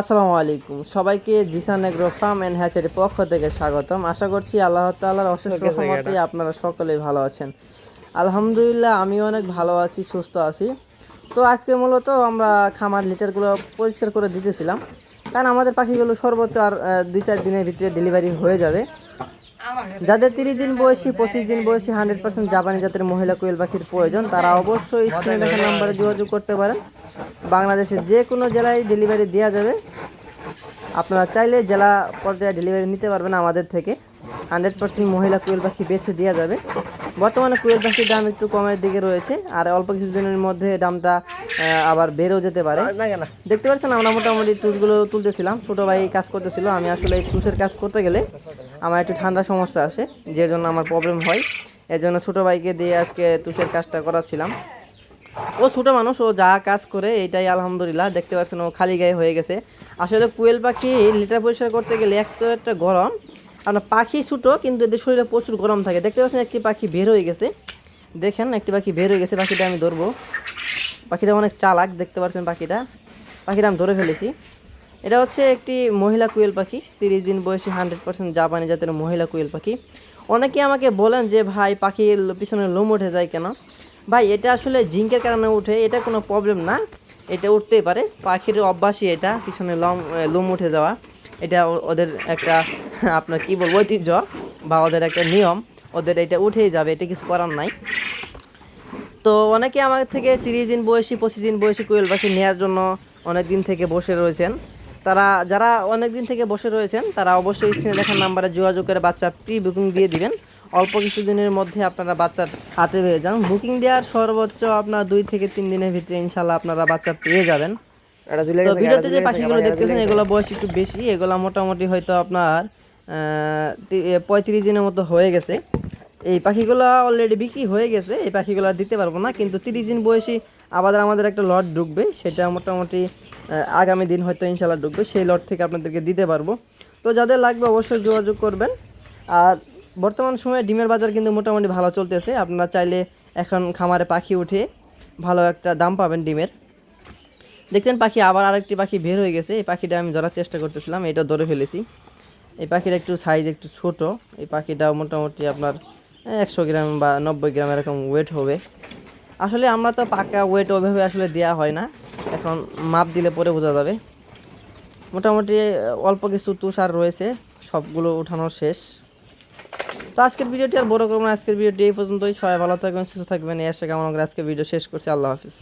আসসালামু আলাইকুম। সবাইকে Jisan agro farm and hatchery পক্ষ থেকে স্বাগতম। আশা করছি আল্লাহ তাল্লাহার অশেষ রহমতে আপনারা সকলেই ভালো আছেন। আলহামদুলিল্লাহ আমি অনেক ভালো আছি সুস্থ আছি। তো আজকে মূলত আমরা খামার লিটারগুলো পরিষ্কার করে দিতেছিলাম। কারণ আমাদের পাখিগুলো সর্বোচ্চ আর দুই চার দিনের ভিতরে ডেলিভারি হয়ে যাবে। যাদের তিরিশ দিন বয়সী পঁচিশ দিন বয়সী হান্ড্রেড পার্সেন্ট জাপানি জাতের মহিলা কোয়েল পাখির প্রয়োজন তারা অবশ্যই স্ক্রিনে দেখা নাম্বারে যোগাযোগ করতে পারেন। বাংলাদেশের যে কোনো জেলায় ডেলিভারি দেওয়া যাবে। আপনারা চাইলে জেলা পর্যায়ে ডেলিভারি নিতে পারবেন আমাদের থেকে। হান্ড্রেড পার্সেন্ট মহিলা কোয়েল পাখি বেছে দেওয়া যাবে। বর্তমানে কোয়েল পাখির দাম একটু কমের দিকে রয়েছে আর অল্প কিছুদিনের মধ্যে দামটা আবার বেড়েও যেতে পারে। দেখতে পাচ্ছেন আমরা মোটামুটি টুসগুলো তুলতেছিলাম। ছোটো ভাই কাজ করতেছিল আমি আসলে এই টুসের কাজ করতে গেলে আমার একটু ঠান্ডা সমস্যা আসে যে জন্য আমার প্রবলেম হয়। এর জন্য ছোটো ভাইকে দিয়ে আজকে তুষের কাজটা করাচ্ছিলাম। ও ছোটো মানুষ, ও যা কাজ করে এটাই আলহামদুলিল্লাহ, দেখতে পাচ্ছেন ও খালি গায়ে হয়ে গেছে। আসলে কুয়েল পাখি লিটার পরিষ্কার করতে গেলে এক তো একটা গরম আপনার পাখি ছোটো, কিন্তু এদের শরীরে প্রচুর গরম থাকে। দেখতে পাচ্ছেন একটি পাখি বের হয়ে গেছে। দেখেন, একটি পাখি বের হয়ে গেছে, পাখিটা আমি ধরবো। পাখিটা অনেক চালাক, দেখতে পাচ্ছেন পাখিটা। পাখিটা আমি ধরে ফেলেছি। এটা হচ্ছে একটি মহিলা কুয়েল পাখি, তিরিশ দিন বয়সী হান্ড্রেড পার্সেন্ট জাপানি জাতের মহিলা কুয়েল পাখি। অনেকে আমাকে বলেন যে, ভাই, পাখির পিছনে লোম উঠে যায় কেন? ভাই, এটা আসলে জিঙ্কের কারণে উঠে, এটা কোনো প্রবলেম না। এটা উঠতেই পারে। পাখির অভ্যাসই এটা, পিছনে লম লোম উঠে যাওয়া। এটা ওদের একটা, আপনার কি বলব, ঐতিহ্য বা ওদের একটা নিয়ম। ওদের এটা উঠেই যাবে, এটা কিছু করার নাই। তো অনেকে আমার থেকে তিরিশ দিন বয়সী, পঁচিশ দিন বয়সী কোয়েল পাখি নেওয়ার জন্য অনেক দিন থেকে বসে রয়েছেন। তারা যারা অনেক দিন থেকে বসে রয়েছেন তারা অবশ্যই স্ক্রিনে দেখার নাম্বারে যোগাযোগ করে বাচ্চা প্রি বুকিং দিয়ে দিবেন। অল্প কিছু দিনের মধ্যে আপনারা বাচ্চার হাতে পেয়ে যান। বুকিং দেওয়ার সর্বোচ্চ আপনার দুই থেকে তিন দিনের ভিতরে ইনশাল্লাহ আপনারা বাচ্চা পেয়ে যাবেন। ভিডিওতে যে পাখিগুলো দেখতেছেন এগুলো বয়স একটু বেশি এগুলো মোটামুটি হয়তো আপনার পঁয়ত্রিশ দিনের মতো হয়ে গেছে। এই পাখিগুলো অলরেডি বিক্রি হয়ে গেছে এই পাখিগুলো দিতে পারব না কিন্তু তিরিশ দিন বয়সী আবার আমাদের একটা লট ঢুকবে সেটা মোটামুটি আগামী দিন হয়তো ইনশাল্লাহ ঢুকবে, সেই লট থেকে আপনাদেরকে দিতে পারব। তো যাদের লাগবে অবশ্যই যোগাযোগ করবেন। আর বর্তমান সময়ে ডিমের বাজার কিন্তু মোটামুটি ভালো চলতেছে। আপনারা চাইলে এখন খামারে পাখি উঠে ভালো একটা দাম পাবেন ডিমের। দেখছেন পাখি আবার আরেকটি পাখি বের হয়ে গেছে। এই পাখিটা আমি ধরার চেষ্টা করতেছিলাম, এটা ধরে ফেলেছি। এই পাখিটা একটু সাইজ একটু ছোট। এই পাখিটা মোটামুটি আপনার একশো গ্রাম বা নব্বই গ্রাম এরকম ওয়েট হবে। আসলে আমরা তো পাকা ওয়েট ওইভাবে আসলে দেওয়া হয় না। এখন মাপ দিলে পরে বোঝা যাবে। মোটামুটি অল্প কিছু তুষার রয়েছে, সবগুলো উঠানো শেষ। তো আজকের ভিডিওটি আর বড় করব আজকের ভিডিওটি এই পর্যন্তই। সবাই ভালো থাকবেন, সুস্থ থাকবেন। এসে কেমন আজকে ভিডিও শেষ করছি। আল্লাহ হাফিজ।